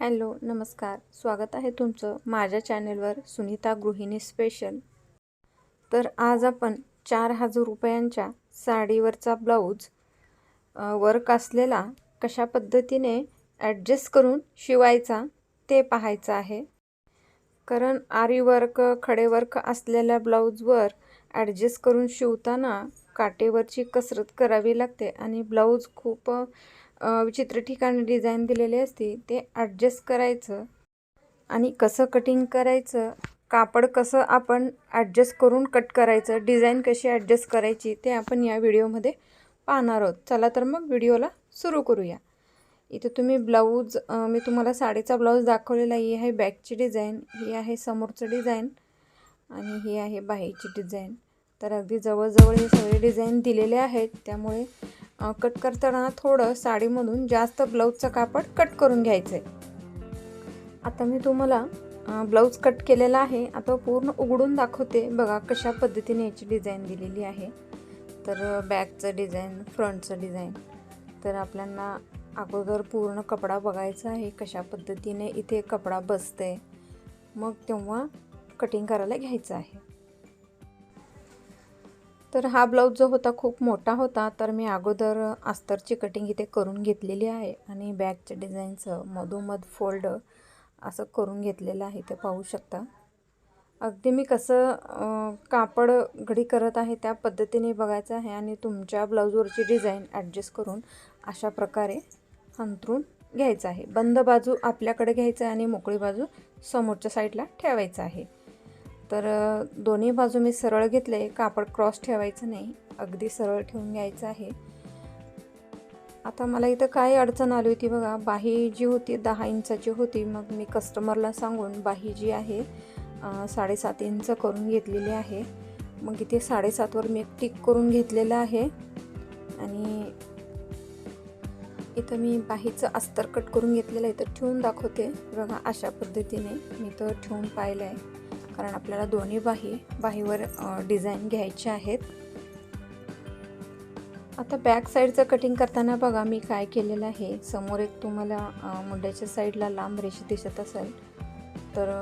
Hello नमस्कार. स्वागत आहे तुमचं माझ्या चॅनेलवर सुनीता गृहिणी स्पेशल. तर आज आपण चार हजार रुपयांच्या साडीवरचा ब्लाऊज वर्क असलेला कशा पद्धतीने ॲडजस्ट करून शिवायचा ते पाहायचं आहे. कारण आरी वर्क खडे वर्क असलेल्या ब्लाऊजवर ॲडजस्ट करून शिवताना काटेवरची कसरत करावी लागते आणि ब्लाऊज खूप विचित्र ठिकाणी डिझाईन दिलेली असते ते ॲडजस्ट करायचं आणि कसं कटिंग करायचं कापड कसं आपण ॲडजस्ट करून कट करायचं डिझाईन कशी ॲडजस्ट करायची ते आपण या व्हिडिओमध्ये पाहणार आहोत. चला तर मग व्हिडिओला सुरू करूया. इथे तुम्ही ब्लाऊज मी तुम्हाला साडीचा ब्लाऊज दाखवलेला ही आहे बॅकची डिझाईन ही आहे समोरचं डिझाईन आणि ही आहे बाहेरची डिझाईन तर अगदी जवळजवळ हे सगळे डिझाईन दिलेले आहेत. त्यामुळे कट करताना थोडं साडीमधून जास्त ब्लाऊजचं कापड कट करून घ्यायचं आहे आता मी तुम्हाला ब्लाऊज कट केलेला आहे. आता पूर्ण उघडून दाखवते. बघा कशा पद्धतीने याची डिझाईन दिलेली आहे. तर बॅकचं डिझाईन फ्रंटचं डिझाईन तर आपल्याला अगोदर पूर्ण कपडा बघायचा आहे. कशा पद्धतीने इथे कपडा बसते मग तेव्हा कटिंग करायला घ्यायचं आहे. तर हा ब्लाऊज जो होता खूप मोठा होता तर मी अगोदर अस्तरची कटिंग इथे करून घेतलेली आहे आणि बॅगच्या डिझाईनचं मधोमध फोल्ड असं करून घेतलेलं आहे ते पाहू शकता. अगदी मी कसं कापड घडी करत आहे त्या पद्धतीने बघायचं आहे आणि तुमच्या ब्लाऊजवरची डिझाईन ॲडजस्ट करून अशा प्रकारे अंतरून घ्यायचं आहे. बंद बाजू आपल्याकडे घ्यायचं आहे आणि मोकळी बाजू समोरच्या साईडला ठेवायचं आहे. तर दोन्ही बाजू मी सरळ घेतले. कापड क्रॉस ठेवायचं नाही. अगदी सरळ ठेवून घ्यायचं आहे. आता मला इथं काय अडचण आली होती बघा. बाही जी होती दहा इंचाची होती. मग मी कस्टमरला सांगून बाही जी आहे साडेसात इंच करून घेतलेली आहे. मग इथे साडेसातवर मी एक टिक करून घेतलेलं आहे. आणि इथं मी बाहीचं अस्तर कट करून घेतलेलं आहे. तर ठेवून दाखवते. बघा अशा पद्धतीने मी तर ठेवून पाहिलं आहे कारण आपल्याला दोन्ही बाही बाहीवर डिझाईन घ्यायचे आहेत. आता बॅक साईडचं कटिंग करताना बघा मी काय केलेलं आहे. समोर एक तुम्हाला मुंड्याच्या साईडला लांब रेषी दिसत असेल तर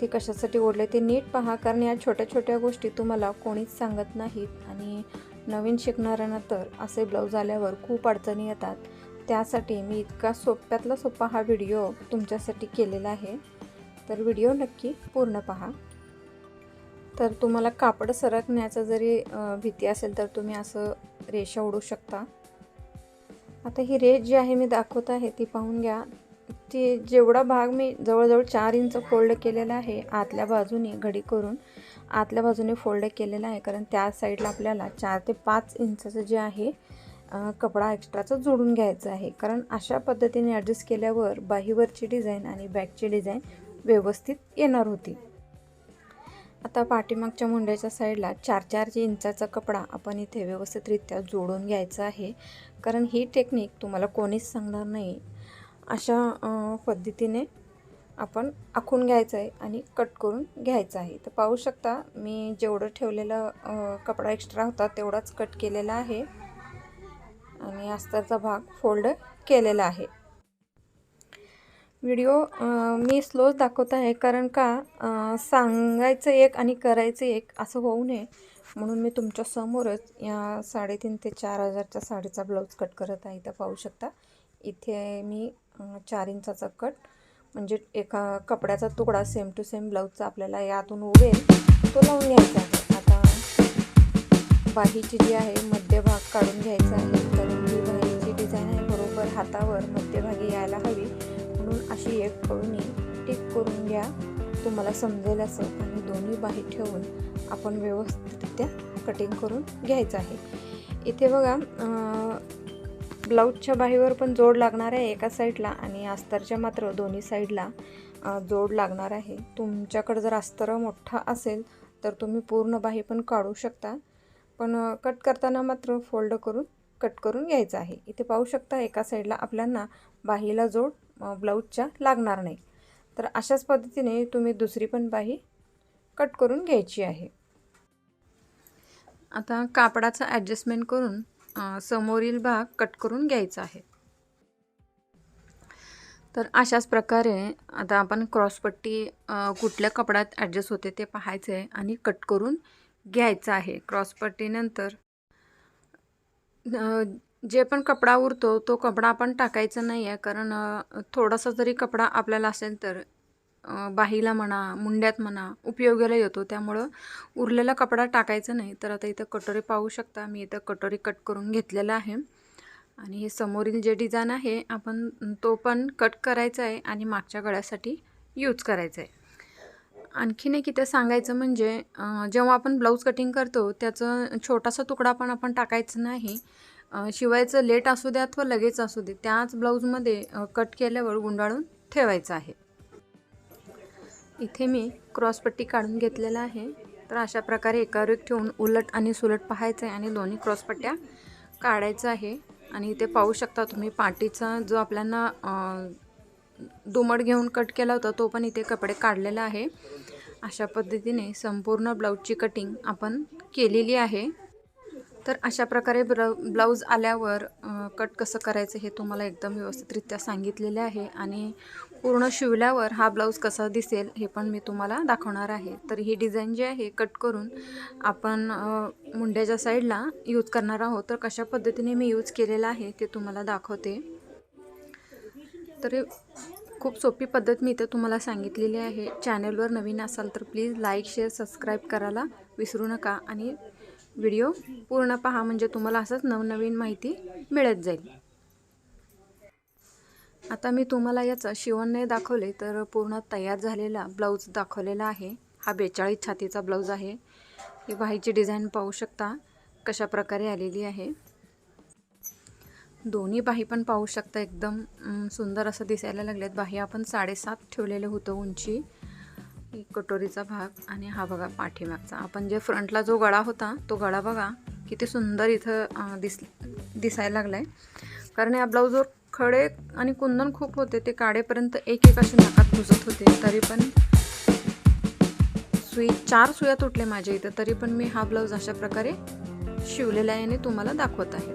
ते कशासाठी ओढले ते नीट पहा कारण या छोट्या छोट्या गोष्टी तुम्हाला कोणीच सांगत नाहीत. आणि नवीन शिकणाऱ्यांना तर असे ब्लाऊज आल्यावर खूप अडचणी येतात. त्यासाठी मी इतका सोप्यातला सोपा हा व्हिडिओ तुमच्यासाठी केलेला आहे. तर व्हिडिओ नक्की पूर्ण पहा. तर तुम्हाला कापड सरकण्याचं जरी भीती असेल तर तुम्ही असं रेषा ओढू शकता. आता ही रेष जी आहे मी दाखवत आहे ती पाहून घ्या. ती जेवढा भाग मी जवळजवळ चार इंच फोल्ड केलेला आहे आतल्या बाजूने घडी करून आतल्या बाजूने फोल्ड केलेला आहे. कारण त्या साईडला आपल्याला चार ते पाच इंचाचं जे आहे कपडा एक्स्ट्राचं जोडून घ्यायचं आहे. कारण अशा पद्धतीने ॲडजस्ट केल्यावर बाहीवरची डिझाईन आणि बॅकची डिझाईन व्यवस्थित येणार होती. आता पाठीमागच्या मुंड्याच्या साईडला चार चार इंचाचा कपडा आपण इथे व्यवस्थितरित्या जोडून घ्यायचा आहे. कारण ही टेक्निक तुम्हाला कोणीच सांगणार नाही. अशा पद्धतीने आपण आखून घ्यायचं आहे आणि कट करून घ्यायचं आहे. तर पाहू शकता मी जेवढं ठेवलेलं कपडा एक्स्ट्रा होता तेवढाच कट केलेला आहे. आणि अस्तरचा भाग फोल्ड केलेला आहे. व्हिडिओ मी स्लोच दाखवत आहे कारण का सांगायचं एक आणि करायचं एक असं होऊ नये. म्हणून मी तुमच्या समोरच या साडेतीन ते चार हजारच्या साडीचा ब्लाऊज कट करत आहे. तर पाहू शकता. इथे मी चार इंचाचा कट म्हणजे एका कपड्याचा तुकडा सेम टू सेम ब्लाऊजचा आपल्याला यातून उभेल तो लावून घ्यायचा आहे. आता बाहीची जी आहे मध्यभाग काढून घ्यायचा आहे. तर ही बाहीची डिझाईन आहे. बरोबर हातावर मध्यभागी यायला हवी. अशी एक कळून टिक करून घ्या. तुम्हाला समजेल असं. आणि दोन्ही बाही ठेवून आपण व्यवस्थितरित्या कटिंग करून घ्यायचं आहे. इथे बघा ब्लाऊजच्या बाहीवर पण जोड लागणार आहे एका साईडला आणि अस्तरच्या मात्र दोन्ही साईडला जोड लागणार आहे. तुमच्याकडं जर अस्तर मोठा असेल तर तुम्ही पूर्ण बाही पण काढू शकता. पण कट करताना मात्र फोल्ड करून कट करून घ्यायचं आहे. इथे पाहू शकता एका साईडला आपल्यांना बाहीला जोड ब्लाऊजच्या लागणार नाही. तर अशाच पद्धतीने तुम्ही दुसरी पण बाही कट करून घ्यायची आहे. आता कापडाचा ॲडजस्टमेंट करून समोरील भाग कट करून घ्यायचा आहे. तर अशाच प्रकारे आता आपण क्रॉसपट्टी कुठल्या कपड्यात ॲडजस्ट होते ते पाहायचं आहे आणि कट करून घ्यायचं आहे. क्रॉसपट्टीनंतर जे पण कपडा उरतो तो कपडा आपण टाकायचा नाही आहे कारण थोडासा जरी कपडा आपल्याला असेल तर बाहीला म्हणा मुंड्यात म्हणा उपयोगाला येतो. त्यामुळं उरलेला कपडा टाकायचा नाही. तर आता इथं कटोरी पाहू शकता. मी इथं कटोरी कट करून घेतलेला आहे. आणि हे समोरील जे डिझाईन आहे आपण तो पण कट करायचा आहे आणि मागच्या गळ्यासाठी यूज करायचा आहे. आणखीन एक इथं सांगायचं म्हणजे जेव्हा आपण ब्लाऊज कटिंग करतो त्याचं छोटासा तुकडा पण आपण टाकायचं नाही. शिवायचं लेट असू द्या अथवा लगेच असू दे त्याच ब्लाऊजमध्ये कट केल्यावर गुंडाळून ठेवायचं आहे. इथे मी क्रॉसपट्टी काढून घेतलेला आहे. तर अशा प्रकारे एकावर एक ठेवून उलट आणि सुलट पाहायचं आहे आणि दोन्ही क्रॉसपट्ट्या काढायचं आहे. आणि इथे पाहू शकता तुम्ही पाटीचा जो आपल्याला दुमट दुमड घेऊन कट केला होता तो पण इथे कपडे काढलेला आहे. अशा पद्धतीने संपूर्ण ब्लाऊजची कटिंग आपण केलेली आहे. तर अशा प्रकारे ब्र ब्लाऊज आल्यावर कट कसं करायचं हे तुम्हाला एकदम व्यवस्थितरित्या सांगितलेले आहे आणि पूर्ण शिवल्यावर हा ब्लाऊज कसा दिसेल हे पण मी तुम्हाला दाखवणार आहे. तर ही डिझाईन जी आहे कट करून आपण मुंड्याच्या साईडला यूज करणार आहोत. तर कशा पद्धतीने मी यूज केलेला आहे ते तुम्हाला दाखवते. तर खूप सोपी पद्धत मी इथं तुम्हाला सांगितलेली आहे. चॅनलवर नवीन असाल तर प्लीज लाईक शेअर सबस्क्राईब करायला विसरू नका आणि व्हिडिओ पूर्ण पहा म्हणजे तुम्हाला असंच नवनवीन माहिती मिळत जाईल. आता मी तुम्हाला याचं शिवण नाही दाखवले तर पूर्ण तयार झालेला ब्लाऊज दाखवलेला आहे. हा बेचाळीस छातीचा ब्लाऊज आहे. ही बाहीची डिझाईन पाहू शकता कशा प्रकारे आलेली आहे. दोन्ही बाही पण पाहू शकता एकदम सुंदर असं दिसायला लागलेत. बाही आपण साडेसात ठेवलेलं होतं उंची. कटोरीचा भाग आणि हा बघा पाठीमागचा. आपण जे फ्रंटला जो गळा होता तो गळा बघा किती सुंदर इथं दिस दिसायला लागला आहे कारण या ब्लाऊजवर खडे आणि कुंदन खूप होते ते काढेपर्यंत एक एक असे नाकात घुसत होते. तरी पण सुई चार सुया तुटले माझ्या इथं. तरी पण मी हा ब्लाऊज अशा प्रकारे शिवलेला आहे आणि तुम्हाला दाखवत आहे.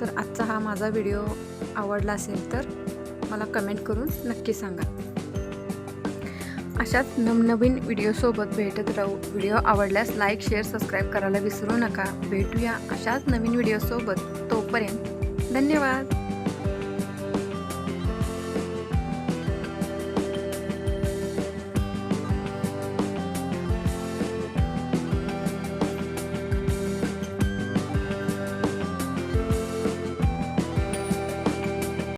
तर आजचा हा माझा व्हिडिओ आवडला असेल तर मला कमेंट करून नक्की सांगा. अशाच नवनवीन व्हिडिओसोबत भेटत राहू. व्हिडिओ आवडल्यास लाईक शेअर सबस्क्राईब करायला विसरू नका. भेटूया अशाच नवीन व्हिडिओसोबत तोपर्यंत धन्यवाद.